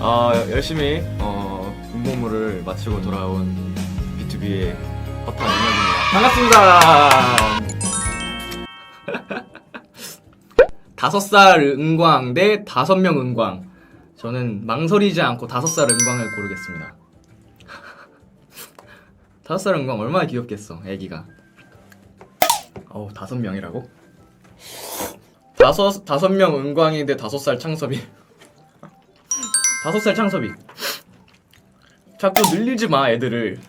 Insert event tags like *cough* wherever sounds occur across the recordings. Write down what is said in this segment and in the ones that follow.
아 열심히 어, 군복무를 마치고 돌아온 B2B의 허탄 임혁입니다. 반갑습니다. *laughs* 다섯 살 은광 대 다섯 명 은광. 저는 망설이지 않고 다섯 살 은광을 고르겠습니다. *laughs* 다섯 살 은광 얼마나 귀엽겠어, 애기가. 어우 다섯 명이라고? 다섯 다섯 명 은광인데 다섯 살 창섭이. 다섯 살 창섭이. 자꾸 늘리지 마 애들을.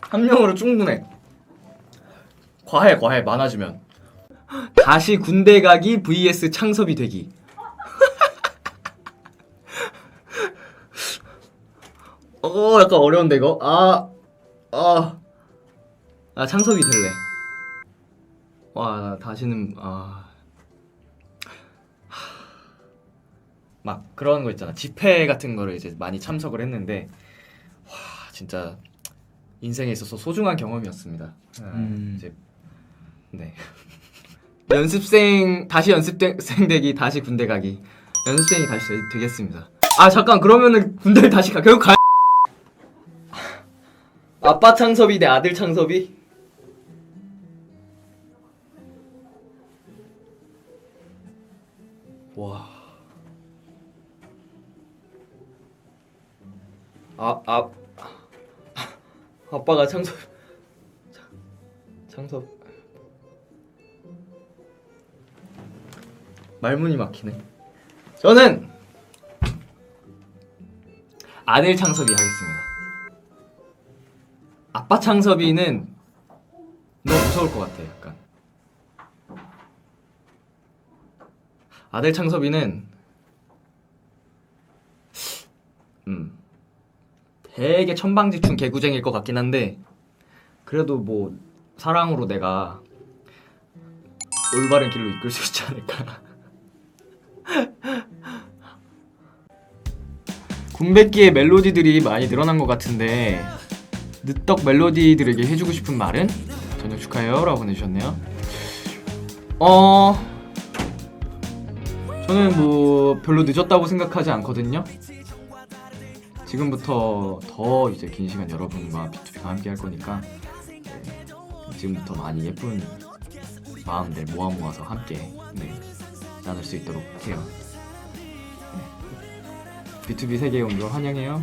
한 명으로 충분해. 과해 과해 많아지면. 다시 군대 가기 vs 창섭이 되기. *laughs* 어 약간 어려운데 이거. 아 아. 아 창섭이 될래. 와나 다시는 아. 막 그런 거 있잖아 집회 같은 거를 이제 많이 참석을 했는데 와 진짜 인생에 있어서 소중한 경험이었습니다. 아, 음. 이제 네 *laughs* 연습생 다시 연습생 되기 다시 군대 가기 연습생이 다시 되- 되겠습니다. 아 잠깐 그러면은 군대를 다시 가 결국 가. *laughs* 아빠 창섭이 대 아들 창섭이 와. 아, 아, 아빠가 창섭, 창- 창섭. 말문이 막히네. 저는 아들 창섭이 하겠습니다. 아빠 창섭이는 너무 무서울 것 같아, 약간. 아들 창섭이는 음 되게 천방지축 개구쟁일 것 같긴 한데 그래도 뭐 사랑으로 내가 올바른 길로 이끌 수 있지 않을까 *laughs* 군백기의 멜로디들이 많이 늘어난 것 같은데 늦덕 멜로디들에게 해주고 싶은 말은? 저녁 축하해요 라고 보내주셨네요 어... 저는 뭐 별로 늦었다고 생각하지 않거든요. 지금부터 더 이제 긴 시간 여러분과 B2B가 함께 할 거니까 네, 지금부터 많이 예쁜 마음들 모아 모아서 함께 네, 나눌 수 있도록 해요. 네. B2B 세계 온도 환영해요.